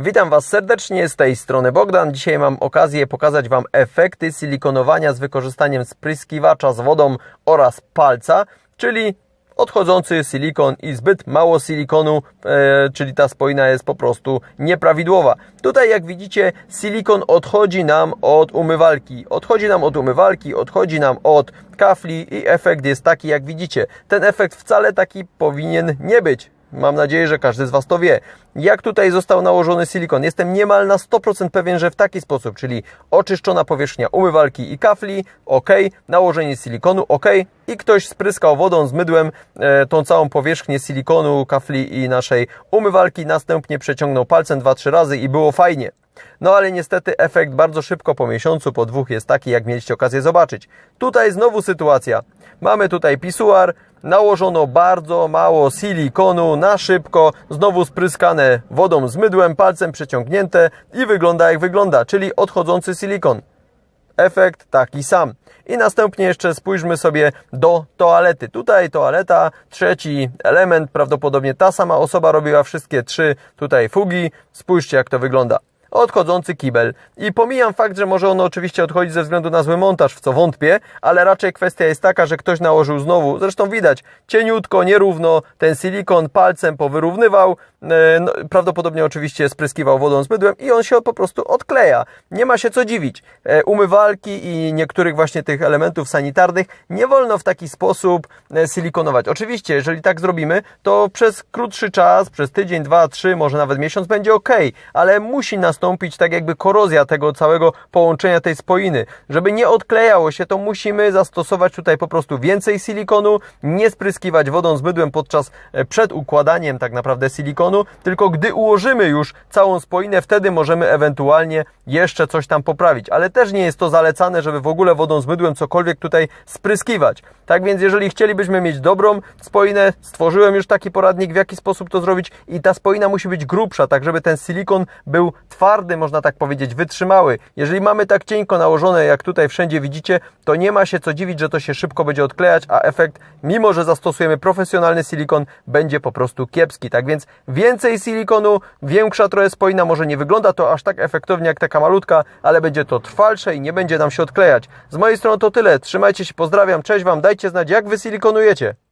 Witam Was serdecznie, z tej strony Bogdan. Dzisiaj mam okazję pokazać Wam efekty silikonowania z wykorzystaniem spryskiwacza z wodą oraz palca, czyli odchodzący silikon i zbyt mało silikonu, e, czyli ta spoina jest po prostu nieprawidłowa. Tutaj jak widzicie silikon odchodzi nam od umywalki, odchodzi nam od umywalki, odchodzi nam od kafli i efekt jest taki jak widzicie. Ten efekt wcale taki powinien nie być. Mam nadzieję, że każdy z Was to wie. Jak tutaj został nałożony silikon? Jestem niemal na 100% pewien, że w taki sposób, czyli oczyszczona powierzchnia umywalki i kafli, ok, nałożenie silikonu, ok, i ktoś spryskał wodą z mydłem e, tą całą powierzchnię silikonu, kafli i naszej umywalki, następnie przeciągnął palcem 2-3 razy i było fajnie. No ale niestety efekt bardzo szybko po miesiącu, po dwóch jest taki, jak mieliście okazję zobaczyć. Tutaj znowu sytuacja. Mamy tutaj pisuar, nałożono bardzo mało silikonu na szybko, znowu spryskane wodą z mydłem, palcem przeciągnięte i wygląda jak wygląda, czyli odchodzący silikon. Efekt taki sam. I następnie jeszcze spójrzmy sobie do toalety. Tutaj toaleta, trzeci element, prawdopodobnie ta sama osoba robiła wszystkie trzy tutaj fugi. Spójrzcie jak to wygląda odchodzący kibel. I pomijam fakt, że może on oczywiście odchodzić ze względu na zły montaż, w co wątpię, ale raczej kwestia jest taka, że ktoś nałożył znowu, zresztą widać, cieniutko, nierówno, ten silikon palcem powyrównywał, e, no, prawdopodobnie oczywiście spryskiwał wodą z mydłem i on się po prostu odkleja. Nie ma się co dziwić. E, umywalki i niektórych właśnie tych elementów sanitarnych nie wolno w taki sposób e, silikonować. Oczywiście, jeżeli tak zrobimy, to przez krótszy czas, przez tydzień, dwa, trzy, może nawet miesiąc będzie ok, ale musi nas nastąpić tak jakby korozja tego całego połączenia tej spoiny. Żeby nie odklejało się, to musimy zastosować tutaj po prostu więcej silikonu, nie spryskiwać wodą z mydłem podczas e, przed układaniem tak naprawdę silikonu, tylko gdy ułożymy już całą spoinę, wtedy możemy ewentualnie jeszcze coś tam poprawić. Ale też nie jest to zalecane, żeby w ogóle wodą z mydłem cokolwiek tutaj spryskiwać. Tak więc jeżeli chcielibyśmy mieć dobrą spoinę, stworzyłem już taki poradnik, w jaki sposób to zrobić i ta spoina musi być grubsza, tak żeby ten silikon był twardy twardy, można tak powiedzieć, wytrzymały. Jeżeli mamy tak cienko nałożone, jak tutaj wszędzie widzicie, to nie ma się co dziwić, że to się szybko będzie odklejać, a efekt, mimo że zastosujemy profesjonalny silikon, będzie po prostu kiepski. Tak więc więcej silikonu, większa trochę spoina, może nie wygląda to aż tak efektownie jak taka malutka, ale będzie to trwalsze i nie będzie nam się odklejać. Z mojej strony to tyle. Trzymajcie się, pozdrawiam, cześć Wam, dajcie znać jak Wy silikonujecie.